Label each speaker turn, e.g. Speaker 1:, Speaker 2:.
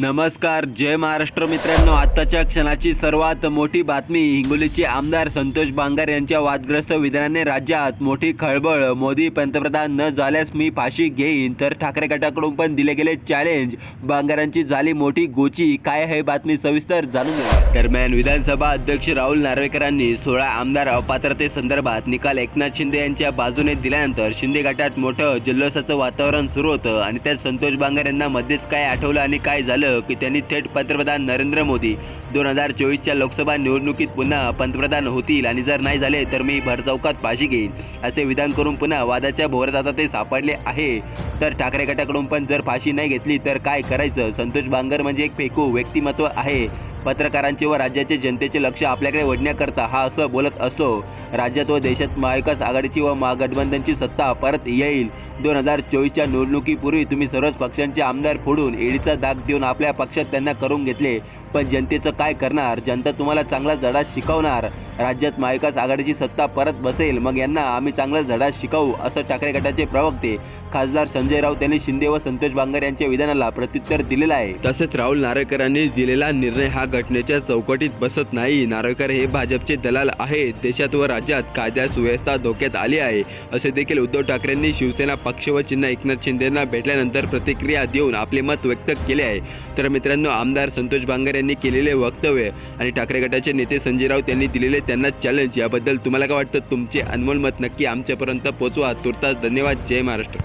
Speaker 1: नमस्कार जय महाराष्ट्र मित्रांनो. आत्ताच्या क्षणाची सर्वात मोठी बातमी हिंगोलीचे आमदार संतोष बांगर यांच्या वादग्रस्त विधानाने राज्यात मोठी खळबळ मोदी पंतप्रधान न झाल्यास मी फाशी घेईन तर ठाकरे गटाकडून पण दिले गेले चॅलेंज बांगरांची झाली मोठी गोची काय आहे बातमी सविस्तर जाणून घ्या दरम्यान विधानसभा अध्यक्ष राहुल नार्वेकरांनी सोळा आमदार अपात्रतेसंदर्भात निकाल एकनाथ शिंदे यांच्या बाजूने दिल्यानंतर शिंदे गटात मोठं जल्लोषाचं वातावरण सुरू होतं आणि त्यात संतोष बांगर यांना मध्येच काय आठवलं आणि काय झालं की त्यांनी थेट पंतप्रधान नरेंद्र मोदी दोन हजार चोवीसच्या लोकसभा निवडणुकीत पुन्हा पंतप्रधान होतील आणि जर नाही झाले तर मी भरचौकात फाशी घेईन असे विधान करून पुन्हा वादाच्या भोवरात आता ते सापडले आहे. तर ठाकरे गटाकडून पण जर फाशी नाही घेतली तर काय करायचं? संतोष बांगर म्हणजे एक फेकू व्यक्तिमत्व आहे. पत्रकारांचे व राज्याचे जनतेचे लक्ष आपल्याकडे ओढण्याकरता हा असं बोलत असतो. राज्यात व देशात महाविकास आघाडीची व महागठबंधनची सत्ता परत येईल. दोन हजार चोवीसच्या निवडणुकीपूर्वी तुम्ही सर्वच पक्षांचे आमदार फोडून ईडीचा दाग देऊन आपल्या पक्षात त्यांना करून घेतले. पण जनतेचं काय करणार? जनता तुम्हाला चांगला धडा शिकवणार. राज्यात महाविकास आघाडीची सत्ता परत बसेल मग यांना आम्ही चांगला धडा शिकवू असं ठाकरे गटाचे प्रवक्ते खासदार संजय राऊत यांनी शिंदे व संतोष बांगर यांच्या विधानाला प्रत्युत्तर दिलेलं आहे. तसेच राहुल नारळकरांनी दिलेला निर्णय हा घटनेच्या चौकटीत बसत नाही. नारळकर हे भाजपचे दलाल आहेत. देशात व राज्यात कायदा सुव्यवस्था धोक्यात आली आहे असे देखील उद्धव ठाकरेंनी शिवसेना पक्ष व चिन्ह एकनाथ शिंदेंना भेटल्यानंतर प्रतिक्रिया देऊन आपले मत व्यक्त केले आहे. तर मित्रांनो आमदार संतोष बांगर यांनी केलेले वक्तव्य आणि ठाकरे गटाचे नेते संजय राऊत यांनी दिलेले त्यांना चॅलेंज याबद्दल तुम्हाला काय वाटतं? तुमचे अनमोल मत नक्की आमच्यापर्यंत पोहोचवा. तुर्तास धन्यवाद. जय महाराष्ट्र.